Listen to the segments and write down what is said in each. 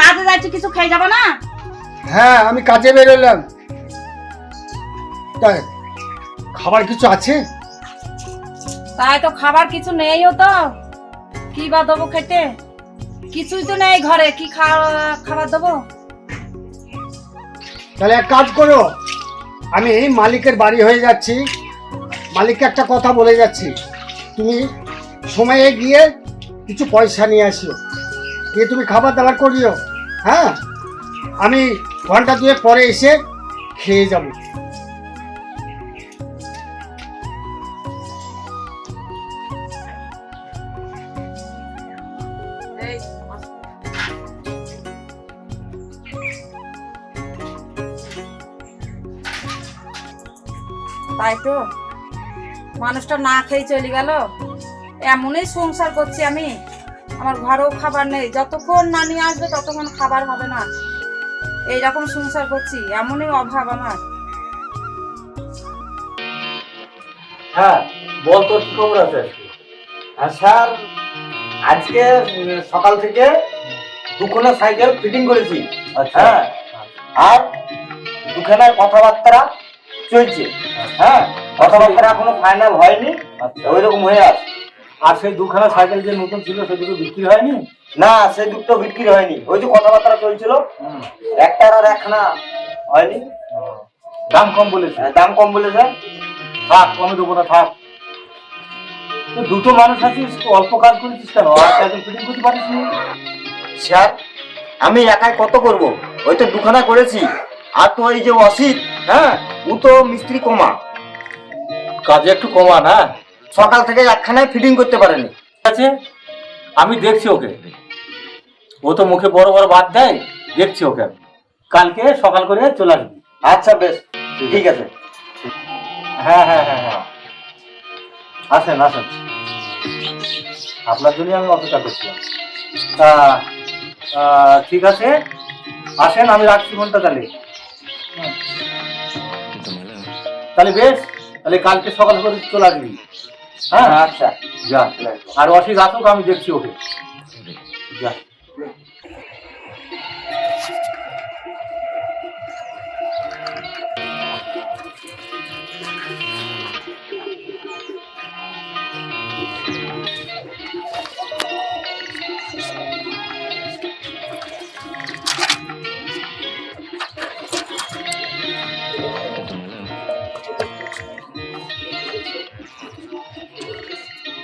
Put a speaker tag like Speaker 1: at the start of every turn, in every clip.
Speaker 1: কাজে যাচ্ছি কিছু খেয়ে যাবে না?
Speaker 2: হ্যাঁ আমি কাজে বেরোলাম। তাই খাবার কিছু আছে?
Speaker 1: তাই তো খাবার কিছু নেইও তো। কি বা দেবো খেতে? কিছুই তো নেই ঘরে কি খাবার দেবো?
Speaker 2: তাহলে এক কাজ করো আমি মালিকের বাড়ি হয়ে যাচ্ছি। মালিককে একটা কথা বলে যাচ্ছি। তুমি সময়ে গিয়ে কিছু পয়সা নিয়ে আসিও। দিয়ে তুমি খাবার দাবার করিও? হ্যাঁ? আমি ঘণ্টা দুয়েক পরে এসে খেয়ে যাব।
Speaker 1: তাই তো? মানুষটা না খেয়ে চলে গেল? এমনই সংসার করছি আমি। আমার ঘরেও খাবার নেই। যতক্ষণ না নিয়ে আসবে ততক্ষণ খাবার হবে না। এইরকম সংসার করছি এমনই অভাব আমার।
Speaker 3: হ্যাঁ বল তোর কি খবর আছে হ্যাঁ স্যার আজকে সকাল থেকে দুখানা সাইকেল ফিটিং করেছি। হ্যাঁ আর দুখানার কথাবার্তা চলছে। হ্যাঁ কথাবার্তা এখনও ফাইনাল হয়নি। ওই রকম হয়ে আছে।
Speaker 4: আর সেই দুখানা সাইকেল যে নতুন ছিল সে দুটো বিক্রি হয়নি?
Speaker 3: না সে দুটো বিক্রি হয়নি। ওই যে কথাবার্তা চলছিল একটার আর একখানা হয়নি।
Speaker 4: দাম কম বলেছে।
Speaker 3: হ্যাঁ, দাম কম বলেছে।
Speaker 4: থাক কমে দেবো না থাক। দুটো মানুষ আছিস অল্প কাজ করেছিস কেন? আর সাইকেল ফিটিং করতে পারিস
Speaker 3: স্যার আমি একাই কত করব? ওই তো দুখানা করেছি। আর তো ওই যে অসিত হ্যাঁ ও তো মিস্ত্রি কমা।
Speaker 4: কাজে একটু কমা না
Speaker 3: সকাল থেকে একখানায় ফিটিং করতে পারেনি।
Speaker 4: ঠিক আছে? আমি দেখছি ওকে। ও তো মুখে বড় বড় বাদ দেয় দেখছি ওকে কালকে সকাল করে চলে আসবি।
Speaker 3: আচ্ছা বেশ। ঠিক আছে।
Speaker 4: হ্যাঁ হ্যাঁ হ্যাঁ হ্যাঁ। আসেন আসেন। আপনার জন্যই আমি অপেক্ষা করছিলাম। তা ঠিক আছে? আসেন আমি রাখছি ফোনটা তাহলে। তাহলে বেশ তাহলে কালকে সকাল করে চলে আসবি। হ্যাঁ
Speaker 3: আচ্ছা।
Speaker 4: যা। আর অসুখ আসুক আমি দেখছি ওকে। যা।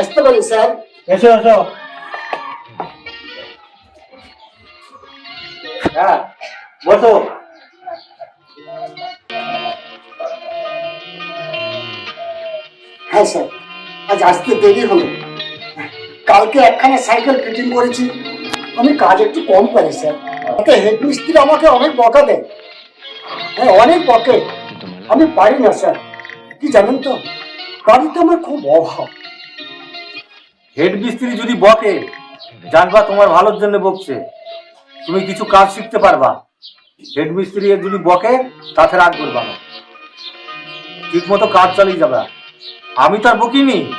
Speaker 2: আসতে পারি স্যার?
Speaker 4: এসো এসো। হ্যাঁ বসো।
Speaker 2: হ্যাঁ স্যার। আজ আসতে দেরি হলো। কালকে একখানা সাইকেল ফিটিং করেছি। আমি কাজ একটু কম পারি স্যার। তাতে হেড মিস্ত্রি আমাকে অনেক বকা দেয়। হ্যাঁ অনেক বকে। আমি পারি না স্যার। কি জানেন তো? বাড়িতে আমার খুব অভাব।
Speaker 4: হেড মিস্ত্রি যদি বকে, জানবা তোমার ভালোর জন্য বকছে। তুমি কিছু কাজ শিখতে পারবা। হেড মিস্ত্রি যদি বকে, তাতে রাগ করবা না। ঠিক মতো কাজ চালিয়ে যাবে। আমি তো আর বকিনি।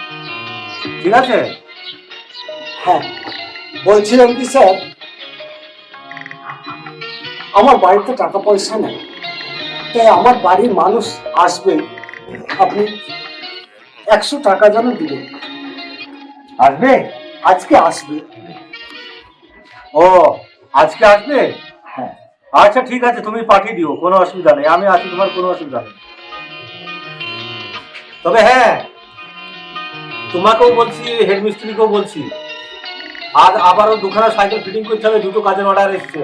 Speaker 4: ঠিক আছে?
Speaker 2: হ্যাঁ বলছিলাম কি স্যার? আমার বাড়িতে টাকা পয়সা নেই। তাই আমার বাড়ির মানুষ আসবে। আপনি একশো টাকা যেন দিবেন।
Speaker 4: আসবে?
Speaker 2: আজকে আসবে।
Speaker 4: ও, আজকে আসবে?
Speaker 2: হ্যাঁ।
Speaker 4: আচ্ছা ঠিক আছে, তুমি পাঠিয়ে দিও, কোনো অসুবিধা নেই। আমি আছি, তোমার কোনো অসুবিধা নেই। তবে হ্যাঁ তোমাকেও বলছি হেড মিস্ত্রিকেও বলছি, আজ আবারও দুখানা সাইকেল ফিটিং করতে হবে, দুটো কাজের অর্ডার এসছে।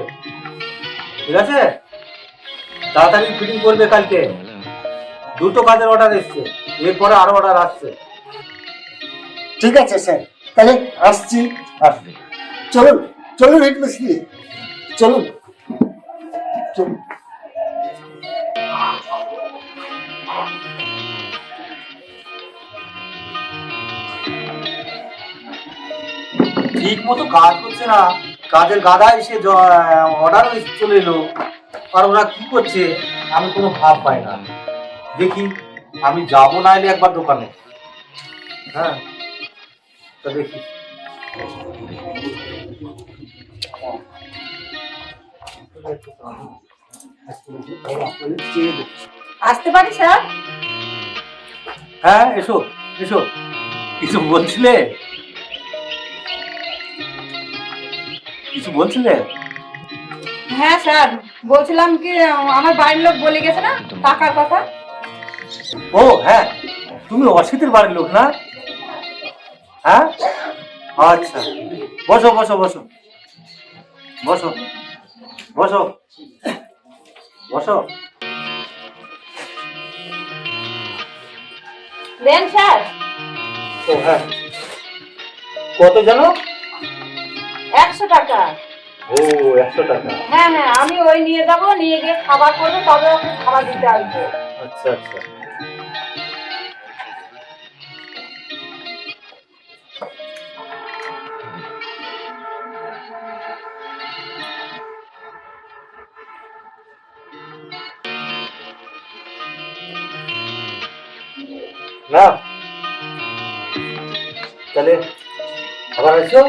Speaker 4: ঠিক আছে? তাড়াতাড়ি ফিটিং করবে কালকে। দুটো কাজের অর্ডার এসছে, এরপরে আরও অর্ডার আসছে।
Speaker 2: ঠিক আছে, স্যার। তাহলে আসছি।
Speaker 4: আসবে
Speaker 2: চলুন চলুন হেড মিস্ত্রি চলুন। চলুন।
Speaker 4: ঠিক মতো কাজ করছে না। কাজের গাদা এসে অর্ডার চলে এলো। আর ওরা কি করছে, আমি কোনো ভাব পাই না। দেখি, আমি যাব না এলে একবার দোকানে। হ্যাঁ। তা দেখি।
Speaker 1: আসতে পারি স্যার?
Speaker 4: হ্যাঁ এসো এসো। কিছু বলছিলে? কিছু বলছিলে?
Speaker 1: হ্যাঁ স্যার। বলছিলাম কি আমার বাড়ির লোক বলে গেছে না টাকার কথা।
Speaker 4: ও হ্যাঁ। তুমি অসিতের বাড়ির লোক না? হ্যাঁ? আচ্ছা। বসো বসো বসো। বসো। বসো। বসো।
Speaker 1: দেন স্যার।
Speaker 4: ও হ্যাঁ। কত জানো?
Speaker 1: একশো টাকা।
Speaker 4: ও একশো টাকা।
Speaker 1: হ্যাঁ হ্যাঁ আমি ওই নিয়ে যাব নিয়ে গিয়ে খাবার করব তবে ওকে খাবার দিতে আসব।
Speaker 4: আচ্ছা আচ্ছা। না? তাহলে আবার আসো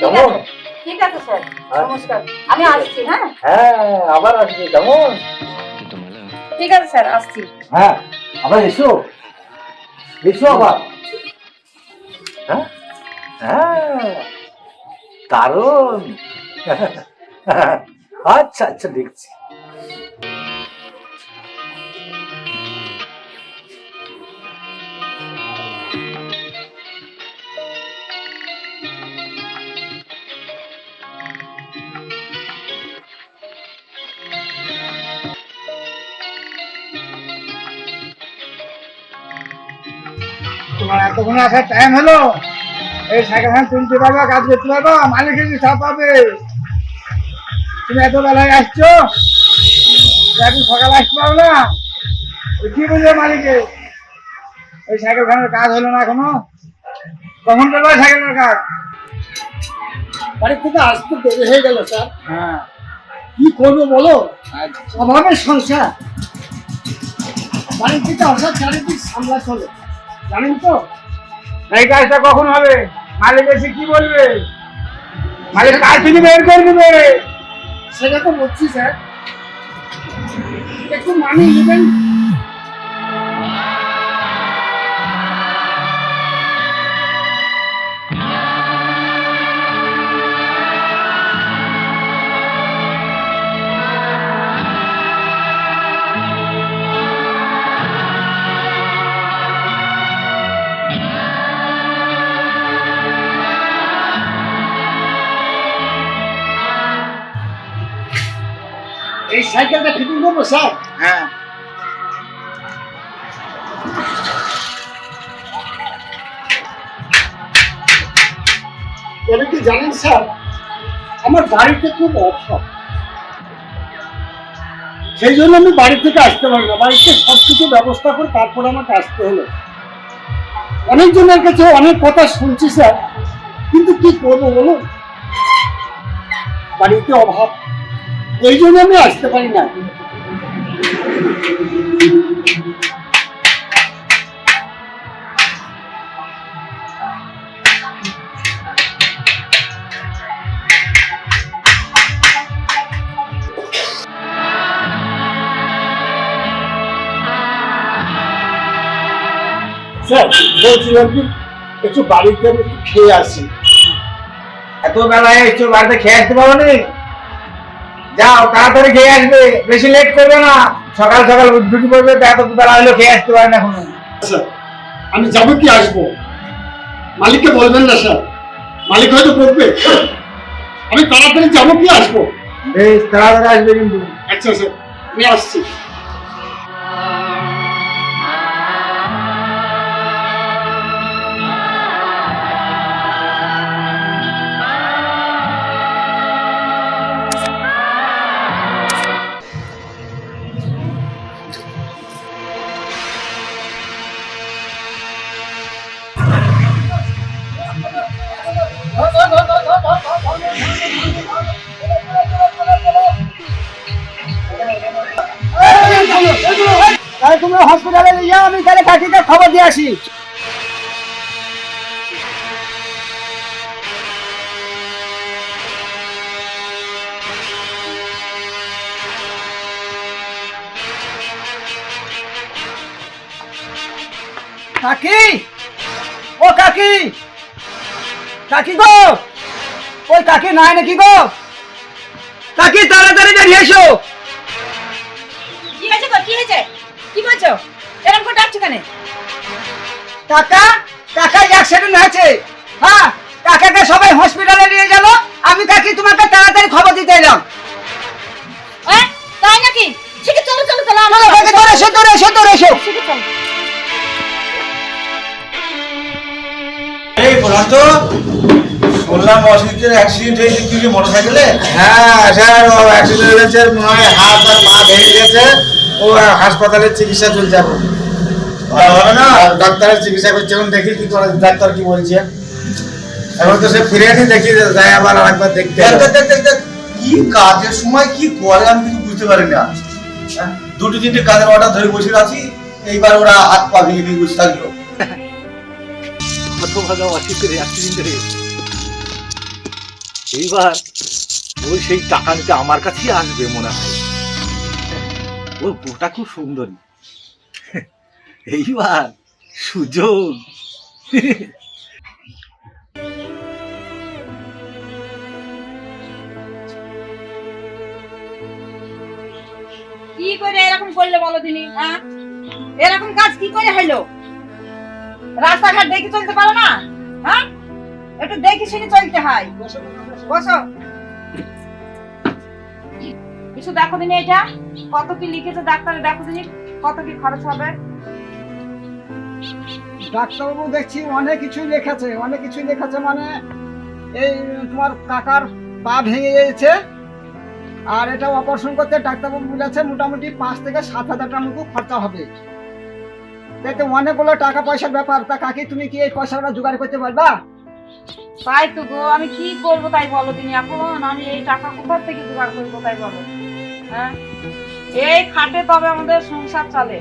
Speaker 4: কেমন?
Speaker 1: ঠিক আছে স্যার। নমস্কার। আমি আসছি হ্যাঁ?
Speaker 4: হ্যাঁ আবার আসবে। কেমন?
Speaker 1: ঠিক আছে স্যার আসছি।
Speaker 4: হ্যাঁ আবার এসো। এসো আবার। হ্যাঁ? হ্যাঁ। দারুণ। আচ্ছা আচ্ছা দেখছি।
Speaker 2: তোমার এতক্ষণ আসার টাইম হলো। এই সাইকেল হ্যান্ড তুলতে পারবা কাজ করতে পারবা মালিক এসে সব পাবে। তুমি এত বেলায় আসছো? এখন সকালে আসতে পারো না। কি বুঝবে মালিকে? ওই সাইকেল খানের কাজ হলো না এখনও। কখন করবে সাইকেলের কাজ? বাড়ি থেকে আসতে দেরি হয়ে গেল স্যার। হ্যাঁ। কি করব বলো? অভাবের সংসার। বাড়ি থেকে আসার চারিদিক সামলা চলে জানেন তো? এই কাজটা কখন হবে? মালিক এসে কি বলবে? মালিক কাজ থেকে বের করে দেবে সেটা তো বলছি, স্যার। একটু মানুষ নেবেন। সাইকেলটা ফিটিং করব স্যার? হ্যাঁ। কি জানেন স্যার? আমার বাড়িতে খুব অভাব সেই জন্য আমি বাড়ি থেকে আসতে পারি না। বাড়িতে সব কিছু ব্যবস্থা করে তারপরে আমাকে আসতে হলো। অনেকজনের কাছে অনেক কথা শুনছি স্যার। কিন্তু কি করব বলুন? বাড়িতে অভাব। এই জন্য আমি আসতে পারি না। স্যার বলছিলাম কি একটু বাড়িতে একটু খেয়ে আসি।
Speaker 5: এত বেলায় এসছো বাড়িতে খেয়ে আসতে পারো নি? যাও তাড়াতাড়ি খেয়ে আসবে। বেশি লেট করবে না। সকাল সকাল করবে তো এত বেলা হলো খেয়ে আসতে পারে না এখন।
Speaker 2: স্যার আমি যাব কি আসব? মালিককে বলবেন না স্যার। মালিক হয়তো বলবে আমি তাড়াতাড়ি যাব কি আসব?
Speaker 5: এই তাড়াতাড়ি আসবে কিন্তু।
Speaker 2: আচ্ছা স্যার আমি আসছি। হসপিটালে নিয়ে যাও আমি তাহলে কাকিকে খবর দিয়ে আসি।
Speaker 6: কাকি? ও কাকি? কাকি গো? ওই কাকি নাই নাকি গো? কাকি, তাড়াতাড়ি বেরিয়ে এসো।
Speaker 1: কি হয়েছে কি হয়েছে? কি বলছো? এরকম করে ডাকছো কেন?
Speaker 6: কাকা কাকা অ্যাক্সিডেন্ট হয়েছে। হ্যাঁ কাকাকে সবাই হসপিটালে নিয়ে গেল। আমি কাকি তোমাকে তাড়াতাড়ি খবর দিতে এলাম।
Speaker 1: হ্যাঁ তাই নাকি? ঠিক আছে চলো চলো চলো
Speaker 6: এসো এসো এসো
Speaker 7: এই শুনলাম অ্যাক্সিডেন্ট হয়েছে কি মোটর সাইকেলে
Speaker 5: হ্যাঁ স্যার অ্যাক্সিডেন্ট হয়েছে মনে হয় হাত আর পা ভেঙে গেছে। ও হাসপাতালে চিকিৎসা চলছে এখন।
Speaker 7: না?
Speaker 5: ডাক্তারের চিকিৎসা করছে এখন দেখি কি করে ডাক্তার কি বলছে। এখন তো সে ফিরে নি দেখি যাই আবার আরেকবার দেখতে
Speaker 7: দেখ দেখ, দেখ, দেখ, দেখ, কি কাজের সময় কি করে আমি কিছু বুঝতে পারি না। হ্যাঁ, দুটো তিনটে কাজের অর্ডার ধরে বসে আছি এইবার ওরা হাত পা ভেঙে নিয়ে বসে থাকল।
Speaker 4: এইবার ওই সেই টাকা নিতে আমার কাছেই আসবে মনে হয়। ওর বউটা খুব সুন্দরী। এইবার সুযোগ
Speaker 1: কি করে এরকম করলে বলো দিনি হ্যাঁ? এরকম কাজ কি করে হইল রাস্তাঘাট দেখে চলতে পারো না হ্যাঁ? একটু দেখে শুনে চলতে হয়। বসো। কিছু দেখো দিনি এটা? কত কি লিখেছে ডাক্তারে দেখো দিনি কত কি খরচ হবে?
Speaker 6: ডাক্তারবাবু দেখছি অনেক কিছু লেখেছে অনেক কিছু লেখেছে মানে এই তোমার কাকার পা ভেঙে গিয়েছে আর এটা অপারেশন করতে ডাক্তারবাবু বলেছে মোটামুটি পাঁচ থেকে সাত হাজার টাকার মতো খরচা হবে। এতে অনেকগুলো টাকা পয়সার ব্যাপার তা কাকি তুমি কি এই পয়সাটা জোগাড় করতে পারবা?
Speaker 1: তাই তো গো আমি কি করব তাই বলো দিনি এখন আমি এই টাকা কোথা থেকে জোগাড় করব তাই বলো? হ্যাঁ? এই খাটে তবে আমাদের সংসার চলে।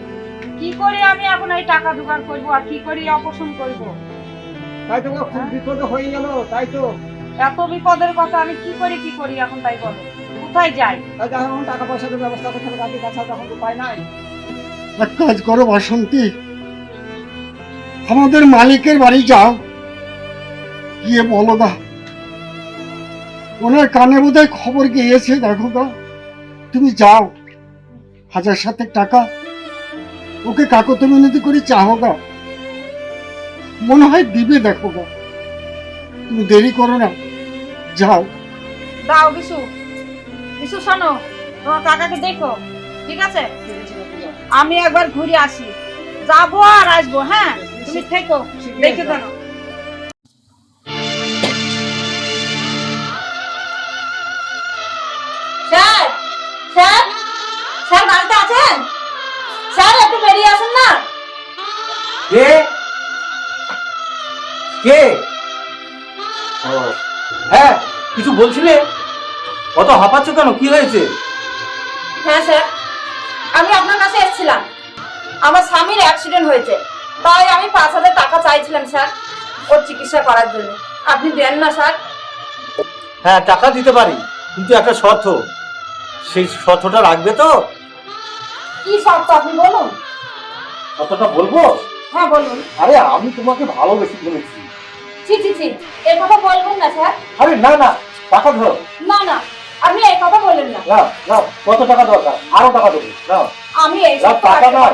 Speaker 1: কি করে আমি এখন এই টাকা জোগাড় করব আর কি করে অপারেশন করব?
Speaker 6: তাই তো খুব বিপদ হয়ে গেল তাই তো।
Speaker 1: এত বিপদের কথা আমি কি করি কি করি এখন তাই বলো। কোথায় যাই?
Speaker 6: এখন যখন টাকা পয়সার ব্যবস্থা করতে হবে কাকির কাছে তখন উপায় নাই।
Speaker 2: এক কাজ করো বাসন্তী। আমাদের মালিকের বাড়ি যাও। গিয়ে বলো গা ওনার কানে বোধহয় খবর গিয়েছে দেখো গা তুমি যাও। হাজার সাথে টাকা। ওকে কাকত মিনতি করে চাহো গা। মনে হয় দিবে দেখো গা। তুমি দেরি করো না। যাও।
Speaker 1: দাও বিশু। বিশু, শোনো, তোমার কাকাকে দেখো। ঠিক আছে? আমি একবার ঘুরে আসি। যাব আর আসব হ্যাঁ? তুমি থেকো, দেখে জানো
Speaker 4: কে? হ্যাঁ কিছু বলছিলে? অত হাঁপাচ্ছ কেন? কি হয়েছে?
Speaker 1: হ্যাঁ স্যার। আমি আপনার কাছে এসেছিলাম। আমার স্বামীর অ্যাক্সিডেন্ট হয়েছে। তাই আমি পাঁচ হাজার টাকা চাইছিলাম স্যার ওর চিকিৎসা করার জন্য। আপনি দেন না স্যার।
Speaker 4: হ্যাঁ টাকা দিতে পারি কিন্তু একটা শর্ত। সেই শর্তটা রাখবে তো?
Speaker 1: কি শর্ত আপনি বলুন?
Speaker 4: শর্তটা বলব?
Speaker 1: হ্যাঁ বলুন।
Speaker 4: আরে আমি তোমাকে ভালোবেসে বলেছি।
Speaker 1: ছি ছি ছি এর কথা বলবেন না স্যার।
Speaker 4: আরে না না টাকা ধরো।
Speaker 1: না না আপনি এই কথা বললেন না।
Speaker 4: নাও নাও কত টাকা দরকার? আরও টাকা দেবো। নাও
Speaker 1: আমি এই
Speaker 4: টাকা নাও,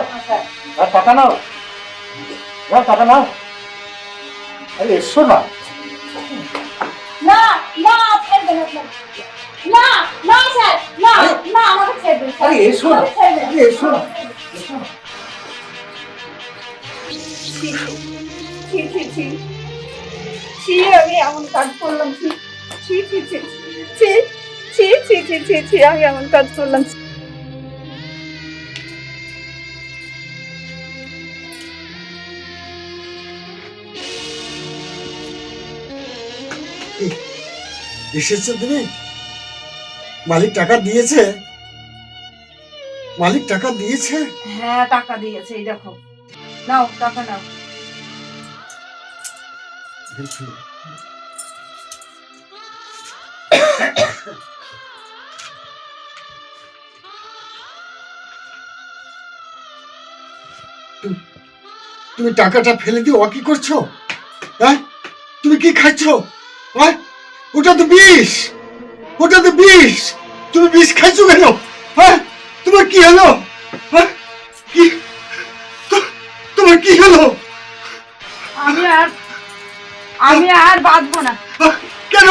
Speaker 4: টাকা নাও। নাও টাকা নাও। আরে এসো না।
Speaker 1: না না ছেড়ে। না না স্যার না না আমাকে ছেড়ে।
Speaker 4: আরে এসো না। এসো না।
Speaker 1: ছি ছি ছি ছি আমি এমন কাজ করলাম ছি ছি ছি ছি ছি ছি ছি ছি ছি ছি আমি এমন কাজ করলাম
Speaker 2: এসেছ তুমি মালিক টাকা দিয়েছে মালিক টাকা দিয়েছে
Speaker 1: হ্যাঁ টাকা দিয়েছে এই দেখো নাও টাকা নাও
Speaker 2: তুমি টাকাটা ফেলে দিয়ে ও কি করছ? হ্যাঁ? তুমি কি খাচ্ছ? হ্যাঁ? ওটা তো বিষ! ওটা তো বিষ! তুমি বিষ খাইছো কেন? হ্যাঁ? তোমার কি হলো? হ্যাঁ? কি? তোমার কি হলো?
Speaker 1: আমি আর বাঁধবো না।
Speaker 2: কেন?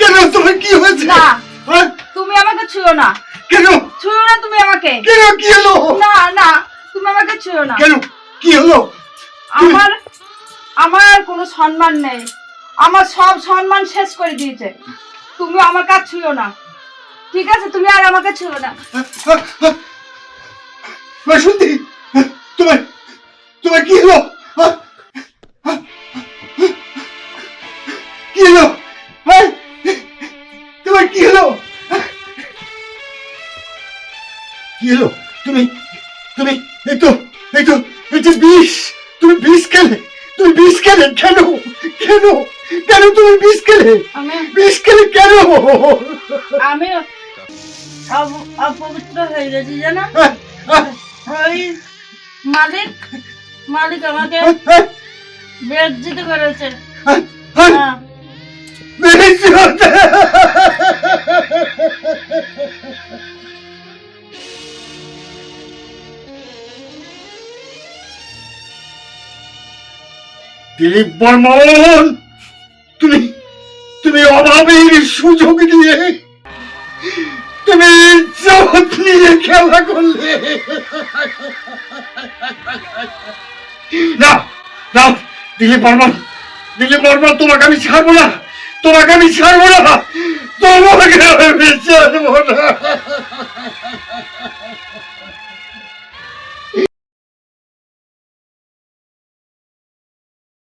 Speaker 2: কেন? তোমার কি হয়েছে?
Speaker 1: না।
Speaker 2: হ্যাঁ?
Speaker 1: তুমি আমাকে ছুঁয়ো না।
Speaker 2: কেন?
Speaker 1: ছুঁয়ো না তুমি আমাকে।
Speaker 2: কেন? কি হলো?
Speaker 1: না না তুমি আমাকে ছুঁয়ো না।
Speaker 2: কেন? কি হলো?
Speaker 1: আমার আমার কোনো সম্মান নেই। আমার সব সম্মান শেষ করে দিয়েছে। তুমি আমার কাজ ছুঁয়ো না। ঠিক আছে? তুমি আর আমাকে ছুঁয়ো না।
Speaker 2: বাসন্তী তোমার তোমার কি হলো? কি হলো? হ্যাঁ? তোমার কি হলো? কি হলো? তুমি তুমি এই তো এই তো এই যে বিষ তুমি বিষ খেলে তুমি বিষ খেলে কেন? কেন? কেন তুমি বিষ খেলে?
Speaker 1: আমি
Speaker 2: বিষ খেলে কেন?
Speaker 1: আমি অপবিত্র হয়ে গেছি জানো? ওই মালিক মালিক আমাকে বেজ্জিত করেছে। হ্যাঁ।
Speaker 2: দিলীপ বর্মন, তুমি তুমি অভাবের সুযোগ দিয়ে তুমি ইজ্জত নিয়ে খেলা করলে। না না, দিলীপ বর্মন দিলীপ বর্মন, তোমাকে আমি ছাড়বো না। তোমাকে আমি ছাড়বো না তোমাকে আমি ছাড়বো না।